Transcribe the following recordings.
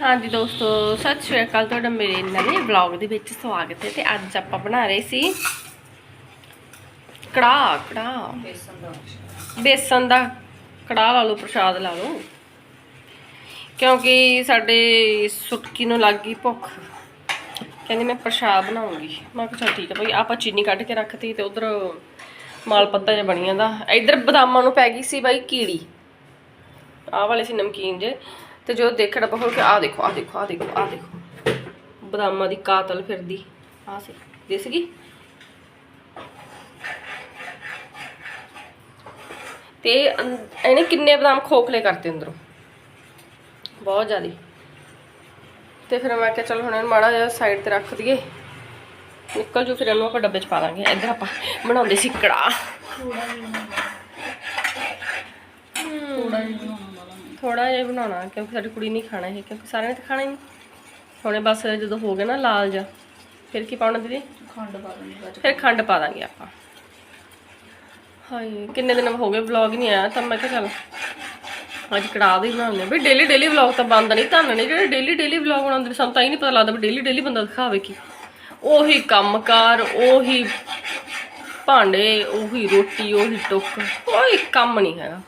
ਹਾਂਜੀ ਦੋਸਤੋ, ਸਤਿ ਸ਼੍ਰੀ ਅਕਾਲ। ਤੁਹਾਡਾ ਮੇਰੇ ਨਵੇਂ ਵਲੌਗ ਦੇ ਵਿੱਚ ਸਵਾਗਤ ਹੈ ਤੇ ਅੱਜ ਆਪਾਂ ਬਣਾ ਰਹੇ ਸੀ ਕੜਾਹ ਕੜਾਹ। ਬੇਸਨ ਦਾ ਕੜਾਹ ਲਾ ਲਓ, ਪ੍ਰਸ਼ਾਦ ਲਾ ਲਓ। ਕਿਉਂਕਿ ਸਾਡੇ ਸੁਟਕੀ ਨੂੰ ਲੱਗ ਗਈ ਭੁੱਖ। ਕਹਿੰਦੀ ਮੈਂ ਪ੍ਰਸ਼ਾਦ ਬਣਾਉਂਗੀ। ਮੈਂ ਕਿਹਾ ਚਲ ਠੀਕ ਹੈ ਭਾਈ, ਆਪਾਂ ਚੀਨੀ ਕੱਢ ਕੇ ਰੱਖਤੀ ਤੇ ਉਧਰ ਮਾਲ ਪੱਤਾ ਜਿਹਾ ਬਣੀਆਂ ਦਾ। ਇੱਧਰ ਬਦਾਮਾਂ ਨੂੰ ਪੈ ਗਈ ਸੀ ਬਾਈ ਕੀੜੀ। ਆਹ ਵਾਲੇ ਸੀ ਨਮਕੀਨ ਜੇ ਤੇ ਜੋ ਦੇਖਣ ਆਪਾਂ ਖੋਲ ਕੇ ਆਹ ਦੇਖੋ ਆਹ ਦੇਖੋ ਆਹ ਦੇਖੋ ਆਹ ਦੇਖੋ। ਬਦਾਮਾਂ ਦੀ ਕਾਤਲ ਫਿਰਦੀ। ਆਹ ਸੀ ਦਿਸ ਗਈ ਤੇ ਇਹਨੇ ਕਿੰਨੇ ਬਦਾਮ ਖੋਖਲੇ ਕਰਤੇ ਅੰਦਰੋਂ? ਬਹੁਤ ਜ਼ਿਆਦੀ। ਤੇ ਫਿਰ ਮੈਂ ਕਿਹਾ ਚਲ ਹੁਣ ਇਹਨੂੰ ਮਾੜਾ ਜਿਹਾ ਸਾਈਡ ਤੇ ਰੱਖ ਦਈਏ। ਨਿਕਲ ਜੂ ਫਿਰ ਇਹਨੂੰ ਆਪਾਂ ਡੱਬੇ 'ਚ ਪਾ ਦਾਂਗੇ। ਇੱਧਰ ਆਪਾਂ ਬਣਾਉਂਦੇ ਸੀ ਕੜਾਹ। ਥੋੜਾ ਜਿਹਾ। ਬਣਾਉਣਾ ਕਿਉਂਕਿ ਸਾਡੀ ਕੁੜੀ ਨਹੀਂ ਖਾਣਾ ਇਹ ਕਿਉਂਕਿ ਸਾਰਿਆਂ ਨੇ ਤਾਂ ਖਾਣਾ ਹੀ ਨਹੀਂ। ਹੁਣੇ ਬਸ ਜਦੋਂ ਹੋ ਗਿਆ ਨਾ ਲਾਲ ਜਾ ਫਿਰ ਕੀ ਪਾਉਣਾ ਦੀਦੀ? ਖੰਡ ਪਾ ਬਾਅਦ ਫਿਰ ਖੰਡ ਪਾ ਦਾਂਗੇ ਆਪਾਂ। ਹਾਏ ਕਿੰਨੇ ਦਿਨ ਹੋ ਗਏ ਵਲੌਗ ਨਹੀਂ ਆਇਆ ਤਾਂ ਮੈਂ ਕਿਹਾ ਚੱਲ ਅੱਜ ਕੜਾਹ ਦੇ ਬਣਾਉਂਦੇ ਵੀ ਡੇਲੀ ਡੇਲੀ ਵਲੌਗ ਤਾਂ ਬੰਦ ਨਹੀਂ ਧੰਨ ਨੇ ਜਿਹੜੇ ਡੇਲੀ ਡੇਲੀ ਵਲੌਗ ਬਣਾਉਂਦੇ ਸਾਨੂੰ ਤਾਂ ਹੀ ਨਹੀਂ ਪਤਾ ਲੱਗਦਾ ਵੀ ਡੇਲੀ ਡੇਲੀ ਬੰਦਾ ਦਿਖਾਵੇ ਕੀ। ਉਹੀ ਕੰਮਕਾਰ ਉਹੀ ਭਾਂਡੇ ਉਹੀ ਰੋਟੀ ਉਹੀ ਟੁੱਕ ਕੋਈ ਕੰਮ ਨਹੀਂ ਹੈਗਾ।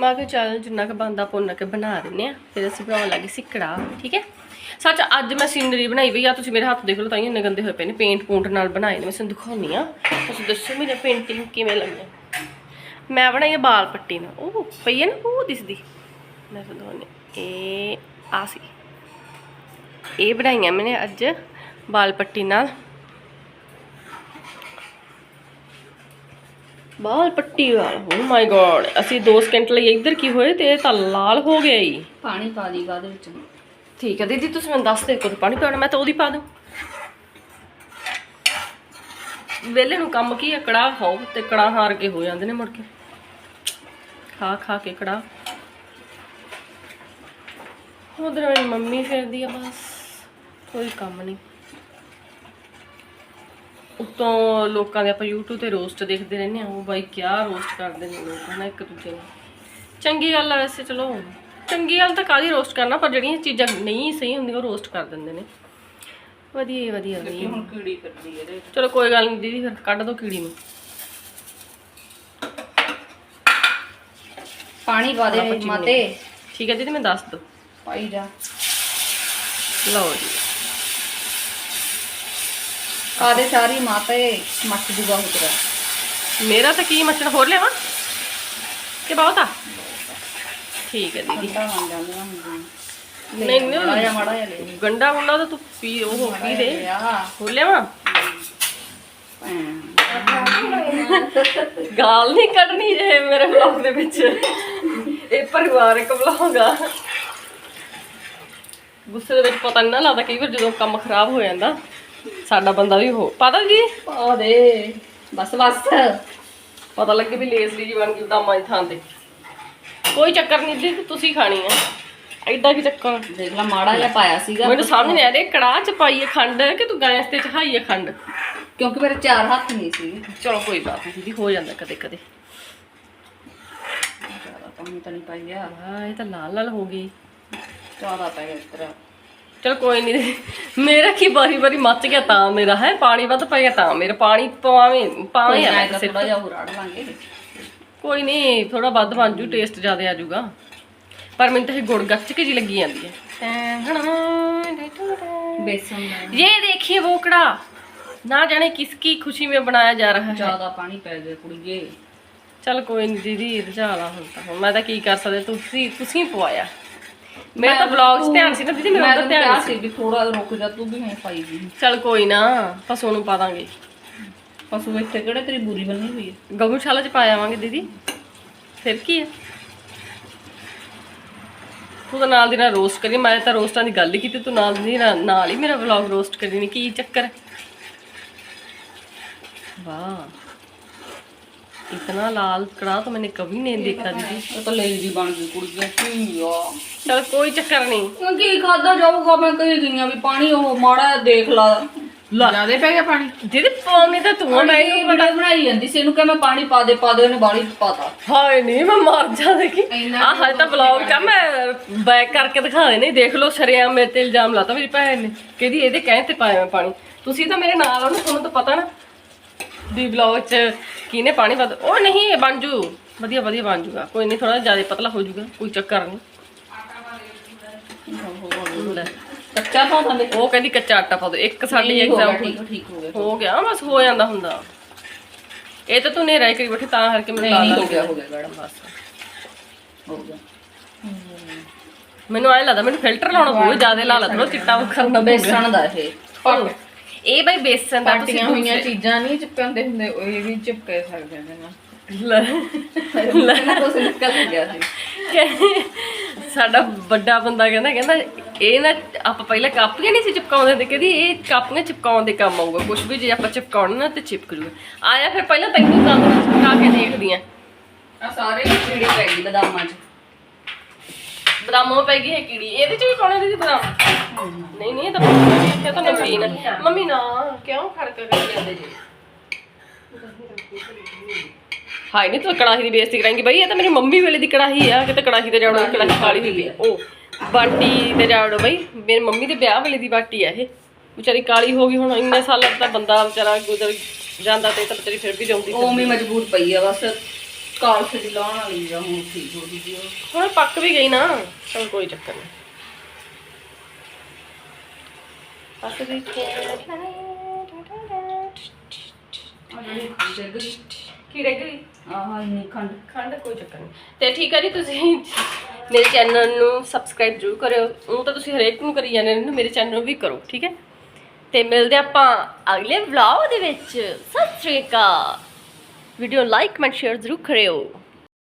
ਮੈਂ ਕਿਹਾ ਚੱਲ ਜਿੰਨਾ ਕੁ ਬੰਦਾ ਪੁੰਨ ਕੇ ਬਣਾ ਦਿੰਨੇ ਆ। ਫਿਰ ਅਸੀਂ ਬਣਾਉਣ ਲੱਗੇ ਸੀ ਕੜਾਹ, ਠੀਕ ਹੈ? ਸੱਚ ਅੱਜ ਮੈਂ ਸੀਨਰੀ ਬਣਾਈ ਵੀ ਆ, ਤੁਸੀਂ ਮੇਰੇ ਹੱਥ ਦੇਖ ਲਓ ਤਾਂ ਹੀ ਇੰਨੇ ਗੰਦੇ ਹੋਏ ਪਏ ਨੇ ਪੇਂਟ ਪੂੰਟ ਨਾਲ ਬਣਾਏ ਨੇ, ਮੈਂ ਤੁਹਾਨੂੰ ਦਿਖਾਉਣੀ ਆ। ਤੁਸੀਂ ਦੱਸੋ ਮੇਰੇ ਪੇਂਟਿੰਗ ਕਿਵੇਂ ਲੱਗੀ ਮੈਂ ਬਣਾਈ ਆ ਬਾਲ ਪੱਟੀ ਨਾਲ। ਉਹ ਪਈ ਹੈ ਨਾ, ਉਹ ਦਿਸਦੀ। ਮੈਂ ਤੁਹਾਨੂੰ ਦਿਖਾਉਂਦੀ ਇਹ ਆ ਸੀ। ਇਹ ਬਣਾਈਆਂ ਮੈਨੇ ਅੱਜ ਬਾਲ ਪੱਟੀ ਨਾਲ। ਬਾਲ ਪੱਟੀ ਵਾਲ। ਓ ਮਾਈ ਗੋਡ ਅਸੀਂ 2 ਸਕਿੰਟ ਲਈ ਇੱਧਰ ਕੀ ਹੋਏ ਤੇ ਇਹ ਤਾਂ ਲਾਲ ਹੋ ਗਿਆ ਹੀ ਪਾਣੀ ਪਾ ਦੀ ਬਾਅਦ ਵਿੱਚ। ਠੀਕ ਹੈ ਦੀਦੀ ਤੁਸੀਂ ਮੈਨੂੰ ਦੱਸ ਦੇ ਕਦੋਂ ਪਾਣੀ ਪਾਉਣਾ ਮੈਂ ਤਾਂ ਉਹਦੀ ਪਾ ਦੂੰ। ਵੇਲੇ ਨੂੰ ਕੰਮ ਕੀ ਹੈ ਕੜਾਹ ਖਾਓ ਤੇ ਕੜਾਹ ਹਾਰ ਕੇ ਹੋ ਜਾਂਦੇ ਨੇ ਮੁੜ ਕੇ। ਖਾ ਖਾ ਕੇ ਕੜਾਹ। ਉਧਰ ਮੇਰੀ ਮੰਮੀ ਫਿਰਦੀ ਆ ਬਸ ਕੋਈ ਕੰਮ ਨਹੀਂ ਉਤੋਂ ਲੋਕਾਂ ਦੇ ਆਪਾਂ YouTube ਤੇ ਰੋਸਟ ਦੇਖਦੇ ਰਹਿੰਦੇ ਆ ਉਹ ਬਾਈ ਕਿਆ ਰੋਸਟ ਕਰਦੇ ਨੇ ਲੋਕ ਹਨਾ ਇੱਕ ਦੂਜੇ ਨੂੰ ਚੰਗੀ ਗੱਲ ਆ ਵੈਸੇ ਚਲੋ। ਚੰਗੀ ਗੱਲ ਤਾਂ ਕਾਹਦੀ ਰੋਸਟ ਕਰਨਾ ਪਰ ਜਿਹੜੀਆਂ ਚੀਜ਼ਾਂ ਨਹੀਂ ਸਹੀ ਹੁੰਦੀਆਂ ਉਹ ਰੋਸਟ ਕਰ ਦਿੰਦੇ ਨੇ। ਵਧੀਆ ਵਧੀਆ ਵਧੀਆ। ਹੁਣ ਕੀੜੀ ਫਿਰਦੀ ਇਹਦੇ ਚਲੋ ਕੋਈ ਗੱਲ ਨਹੀਂ ਦੀਦੀ ਫਿਰ ਕੱਢ ਦੋ ਕੀੜੀ ਨੂੰ। ਪਾਣੀ ਪਾ ਦੇ ਮਾਤੇ। ਠੀਕ ਹੈ ਦੀਦੀ ਮੈਂ ਦੱਸ ਦੋ। ਪਾਈ ਜਾ। ਲਓ ਜੀ। ਪਾ ਦੇ ਸਾਰੀ ਮਾਤੇ ਮੱਚ ਜੂਗਾ ਹੋ ਤੇਰਾ। ਮੇਰਾ ਤਾਂ ਕੀ ਮੱਛਣ ਹੋਰ ਲਿਆਵਾਂ? ਕਿ ਬਹੁਤ ਆ? ਠੀਕ ਹੈ ਦੀਦੀ। ਜਾਂਦੀਆਂ ਹੁੰਦੀਆਂ ਨਹੀਂ ਮਾੜਾ ਨਹੀਂ ਜਿਹਾ ਮਾੜਾ ਜਿਹਾ ਲੈ ਲਈ। ਗੰਡਾ ਗੁੰਡਾ ਤਾਂ ਤੂੰ ਪੀ ਉਹ ਪੀ ਦੇ। ਆ ਹੋਰ ਲਿਆਵਾਂ? ਭੈਣ। ਗਾਲ ਨਹੀਂ ਕੱਢਣੀ ਜੇ ਮੇਰੇ ਵਲੌਗ ਦੇ ਵਿੱਚ। ਇਹ ਪਰਿਵਾਰਕ ਵਲੌਗ ਆ। ਗੁੱਸੇ ਦੇ ਵਿੱਚ ਪਤਾ ਨਹੀਂ ਨਾ ਲੱਗਦਾ ਕਈ ਵਾਰ ਜਦੋਂ ਕੰਮ ਖਰਾਬ ਹੋ ਜਾਂਦਾ। ਸਾਡਾ ਬੰਦਾ ਵੀ ਹੋ ਪਤਾ ਜੀ ਪਾ ਦੇ। ਬਸ ਬਸ। ਪਤਾ ਲੱਗੇ ਵੀ ਲੇਸਲੀ ਜੀ ਬਣ ਗਈ ਦਾਮਾਂ ਦੀ ਥਾਂ ਤੇ। ਕੋਈ ਚੱਕਰ ਨਹੀਂ ਜੀ ਤੁਸੀਂ ਖਾਣੀ ਆ। ਐਡਾ ਕੀ ਚੱਕਰ? ਦੇਖ ਲੈ ਮਾੜਾ ਜਿਹਾ ਪਾਇਆ ਸੀਗਾ। ਮੈਨੂੰ ਸਮਝ ਨਹੀਂ ਆ ਰਿਹਾ ਕੜਾਹ ਚ ਪਾਈਏ ਖੰਡ ਕਿ ਤੂੰ ਗੈਸ ਤੇ ਚਹਾਈਏ ਖੰਡ? ਕਿਉਂਕਿ ਮੇਰੇ ਚਾਰ ਹੱਥ ਨਹੀਂ ਸੀ। ਚਲੋ ਕੋਈ ਬਾਤ ਨਹੀਂ ਦੀਦੀ ਹੋ ਜਾਂਦਾ ਕਦੇ ਕਦੇ। ਜ਼ਿਆਦਾ ਤਾਂ ਨਹੀਂ ਪਾਈ ਹਾਂ ਇਹ ਤਾਂ ਲਾਲ ਲਾਲ ਹੋ ਗਈ। ਜ਼ਿਆਦਾ ਪੈ ਗਿਆ ਇਸ ਤਰ੍ਹਾਂ। ਚਲ ਕੋਈ ਨਹੀਂ ਮੇਰਾ ਕੀ ਬਾਰੀ ਬਾਰੀ ਮੱਚ ਗਿਆ ਤਾਂ ਮੇਰਾ ਹੈ ਪਾਣੀ ਵੱਧ ਪੈ ਗਿਆ ਤਾਂ ਮੇਰਾ ਪਾਣੀ ਪਾਵੇਂ ਪਾਵੇਂ ਆ ਕਿਸੇ ਥੋੜਾ ਜਿਹਾ ਹੋਰ ਆੜ ਲਾਂਗੇ ਕੋਈ ਨਹੀਂ ਥੋੜਾ ਵੱਧ ਬਣ ਜੂ ਟੇਸਟ ਜ਼ਿਆਦਾ ਆ ਜਾਊਗਾ ਪਰ ਮੈਨੂੰ ਤਾਂ ਇਹ ਗੁੜ ਗੱਚ ਕੇ ਜੀ ਲੱਗੀ ਜਾਂਦੀ ਹੈ बेसन में ये देखिए वो कड़ा ना जाने किसकी खुशी में बनाया जा रहा है ज्यादा पानी पै गया कुड़िए ਚਲ ਕੋਈ ਨਹੀਂ ਦੀਦੀ ਰਜਾਲਾ ਹੁਣ ਤਾਂ ਹੁਣ ਮੈਂ ਤਾਂ ਕੀ ਕਰ ਸਕਦੇ ਤੁਸੀਂ ਤੁਸੀਂ ਪਵਾਇਆ ਮੇਰੇ ਤਾਂ ਵਲੌਗਸ ਧਿਆਨ ਸੀ ਨਾ ਦੀਦੀ ਮੇਰਾ ਤਾਂ ਧਿਆਨ ਸੀ। ਵੀ ਥੋੜਾ ਰੁਕ ਜਾ ਤੂੰ ਵੀ ਹੁਣ ਪਾਈ ਦੀ ਚਲ ਕੋਈ ਨਾ ਪਸ਼ੂ ਨੂੰ ਪਾ ਦਾਂਗੇ। ਪਸ਼ੂ ਇੱਥੇ ਕਿਹੜੇ ਤੇਰੀ ਬੂਰੀ ਬੰਨੀ ਹੋਈ ਹੈ ਗਊਸ਼ਾਲਾ ਚ ਪਾ ਆਵਾਂਗੇ ਦੀਦੀ। ਫਿਰ ਕੀ ਹੈ ਤੂੰ ਨਾਲ ਦੀ ਨਾਲ ਰੋਸਟ ਕਰੀ ਮੈਂ ਤਾਂ ਰੋਸਟਾਂ ਦੀ ਗੱਲ ਹੀ ਕੀਤੀ ਤੂੰ ਨਾਲ ਦੀ ਨਾਲ ਹੀ ਮੇਰਾ ਵਲੌਗ ਰੋਸਟ ਕਰੀ ਨਹੀਂ ਕੀ ਚੱਕਰ? ਵਾਹ। इतना लाल कड़ा तो मैंने कभी नहीं देखा दीदी ये तो लेजी बन गई कुड़िए की यार चल कोई चक्कर नहीं की खादा जाऊगा मैं कहीं गई भी पानी वो माड़ा जिहा देख ला ਜਿਆਦੇ ਪੈ ਗਿਆ ਪਾਣੀ ਜਿਹਦੇ ਪਾਉਣੀ ਤਾਂ ਤੂੰ ਆ, ਮੈਂ ਮੈਂ ਹੀ ਵੀਡੀਓ ਬਣਾਈ ਜਾਂਦੀ ਸੀ ਇਹਨੂੰ ਕਿ ਮੈਂ ਪਾਣੀ ਪਾ ਦੇ ਪਾ ਦੇ ਉਹਨੇ ਬਾਲੀ ਪਾਤਾ ਹਾਏ ਨਹੀਂ ਮੈਂ ਮਰ ਜਾ ਦੇਖੀ ਇੰਨਾ ਆਹ ਹਜੇ ਤਾਂ ਵਲੌਗ ਚ ਆ, ਮੈਂ ਬੈਕ ਕਰਕੇ ਦਿਖਾ ਦੇ ਨਹੀਂ ਦੇਖ ਲਓ ਸ਼ਰਿਆ ਮੇਰੇ ਤੇ ਇਲਜ਼ਾਮ ਲਾਤਾ ਮੇਰੀ ਭੈਣ ਨੇ ਕਹਿੰਦੀ ਇਹਦੇ ਕਹਿ ਤੇ ਪਾਇਆ ਮੈਂ ਪਾਣੀ ਤੁਸੀਂ ਤਾਂ ਮੇਰੇ ਨਾਲ ਹੋ ਨਾ ਤੁਹਾਨੂੰ ਤਾਂ ਪਤਾ ਨਾ ਦੀ ਵਲੌਗ ਚ ਕਿਹਨੇ ਪਾਣੀ ਪਾ ਉਹ ਨਹੀਂ ਇਹ ਬਣ ਜੂ। ਵਧੀਆ ਵਧੀਆ ਬਣ ਜੂਗਾ। ਕੋਈ ਨਹੀਂ ਥੋੜਾ ਜ਼ਿਆਦਾ ਪਤਲਾ ਹੋ ਜੂਗਾ ਕੋਈ ਚੱਕਰ ਨਹੀਂ। ਕੱਚਾ ਪਾਉਂਦਾ ਦੇ। ਉਹ ਕਹਿੰਦੀ ਕੱਚਾ ਆਟਾ ਪਾ ਦੋ। ਇੱਕ ਸਾਡੀ ਐਗਜ਼ਾਮ ਠੀਕ ਹੋ ਗਿਆ ਹੋ ਗਿਆ ਬਸ ਹੋ ਜਾਂਦਾ ਹੁੰਦਾ। ਇਹ ਤਾਂ ਤੂੰ ਨੇਰਾ ਹੀ ਕਰੀ ਬੈਠੀ ਤਾਂ ਕਰਕੇ ਮੈਨੂੰ ਨਹੀਂ ਲਾ ਹੋ ਗਿਆ ਹੋ ਗਿਆ ਗੜਮ ਬਸ। ਹੋ ਗਿਆ। ਮੈਨੂੰ ਐ ਲੱਗਦਾ ਮੈਨੂੰ ਫਿਲਟਰ ਲਾਉਣਾ ਬਹੁਤ ਜ਼ਿਆਦਾ ਲਾ ਲਾ ਥੋੜਾ ਚਿੱਟਾ ਕਰਨਾ ਬੇਸਣ ਦਾ ਇਹ। ਇਹ ਬਈ ਬੇਸਨ ਦਾ ਤੁਸੀਂ ਪਾਟੀਆਂ ਹੋਈਆਂ ਚੀਜ਼ਾਂ ਨਹੀਂ ਚਿਪਕਾਉਂਦੇ ਹੁੰਦੇ ਉਹ ਇਹ ਵੀ ਚਿਪਕੇ ਸਕਦੇ ਨੇ ਨਾ। ਲੈ ਪਹਿਲਾਂ ਕੁਛ ਨਿਕਲ ਗਿਆ ਸੀ। ਕਿ ਸਾਡਾ ਵੱਡਾ ਬੰਦਾ ਕਹਿੰਦਾ ਕਹਿੰਦਾ ਇਹ ਨਾ ਆਪਾਂ ਪਹਿਲਾਂ ਕਾਪੀਆਂ ਨਹੀਂ ਸੀ ਚਿਪਕਾਉਂਦੇ ਤੇ ਕਹਿੰਦੀ ਇਹ ਕਾਪੀਆਂ ਚਿਪਕਾਉਣ ਦੇ ਕੰਮ ਆਊਗਾ ਕੁਝ ਵੀ ਜੇ ਆਪਾਂ ਚਿਪਕਾਉਣਾ ਨਾ ਤੇ ਚਿਪਕ ਜੂਗਾ। ਆਇਆ ਫਿਰ ਪਹਿਲਾਂ ਤੈਨੂੰ ਨਾਲ ਚਿਪਕਾ ਕੇ ਦੇਖਦੀ ਆ। ਆ ਸਾਰੇ ਕੀੜੀ ਪੈ ਗਈ ਬਦਾਮਾਂ 'ਚ। ਬਦਾਮੋਂ ਪੈ ਗਈ ਹੈ ਕੀੜੀ ਇਹਦੇ ਚ ਵੀ ਪਾਉਣੇ ਦੀ ਬਦਾਮ? ਨਹੀਂ ਨਹੀਂ ਇਹ ਤਾਂ ਪਾਉਣੇ ਇਹ ਤਾਂ ਨਮਕੀਨ ਮੰਮੀ ਨਾ ਕਿਉਂ ਖੜਕ ਕਰੀ ਜਾਂਦੇ ਜੀ? ਹਾਏ ਨਹੀਂ ਤੂੰ ਕੜਾਹੀ ਦੀ ਬੇਇੱਜ਼ਤੀ ਕਰਾਂਗੀ ਬਈ ਇਹ ਤਾਂ ਮੇਰੀ ਮੰਮੀ ਵੇਲੇ ਦੀ ਕੜਾਹੀ ਆ ਕਿਤੇ ਕੜਾਹੀ ਤੇ ਜਾੜੋ ਕੜਾਹੀ ਕਾਲੀ ਪਈ ਆ। ਉਹ ਬਾਟੀ ਤੇ ਜਾੜੋ ਬਈ ਮੇਰੀ ਮੰਮੀ ਦੇ ਵਿਆਹ ਵੇਲੇ ਦੀ ਬਾਟੀ ਆ ਇਹ। ਵਿਚਾਰੀ ਕਾਲੀ ਹੋ ਗਈ ਹੁਣ ਇੰਨੇ ਸਾਲਾਂ ਦਾ ਬੰਦਾ ਵਿਚਾਰਾ ਗੁਜ਼ਰ ਜਾਂਦਾ ਤੇ ਇਹ ਤਾਂ ਵਿਚਾਰੀ ਫਿਰ ਵੀ ਜਾਉਂਦੀ ਉਹ ਵੀ ਮਜ਼ਬੂਤ ਪਈ ਆ ਬਸ। ਕਾਲਸ ਦੀ ਲਾਉਣ ਵਾਲੀ ਆ ਹੁਣ ਠੀਕ ਹੋ ਗਈ ਉਹ। ਹੁਣ ਪੱਕ ਵੀ ਗਈ ਨਾ ਚਲ ਕੋਈ ਚੱਕਰ ਨਹੀਂ ਪੱਕ ਗਈ ਕੀ ਰਹਿ ਗਈ? ਆਹ ਇੰਨੀ ਖੰਡ। ਖੰਡ ਕੋਈ ਚੱਕਰ ਨਹੀਂ ਤੇ ਠੀਕ ਹੈ ਜੀ ਤੁਸੀਂ ਮੇਰੇ ਚੈਨਲ ਨੂੰ ਸਬਸਕ੍ਰਾਈਬ ਜ਼ਰੂਰ ਕਰਿਓ। ਉਹ ਤਾਂ ਤੁਸੀਂ ਹਰੇਕ ਨੂੰ ਕਰੀ ਜਾਂਦੇ ਨੇ ਮੇਰੇ ਚੈਨਲ ਨੂੰ ਵੀ ਕਰੋ ਠੀਕ ਹੈ? ਤੇ ਮਿਲਦੇ ਆਪਾਂ ਅਗਲੇ ਵਲੌਗ ਦੇ ਵਿੱਚ। ਸਤਿ ਸ਼੍ਰੀ ਅਕਾਲ। ವಿಡಿಯೋ ಲೈಕ್ ಮಾಡಿ ಶೇರ್ ಝರೂ ಕರೆಯೋ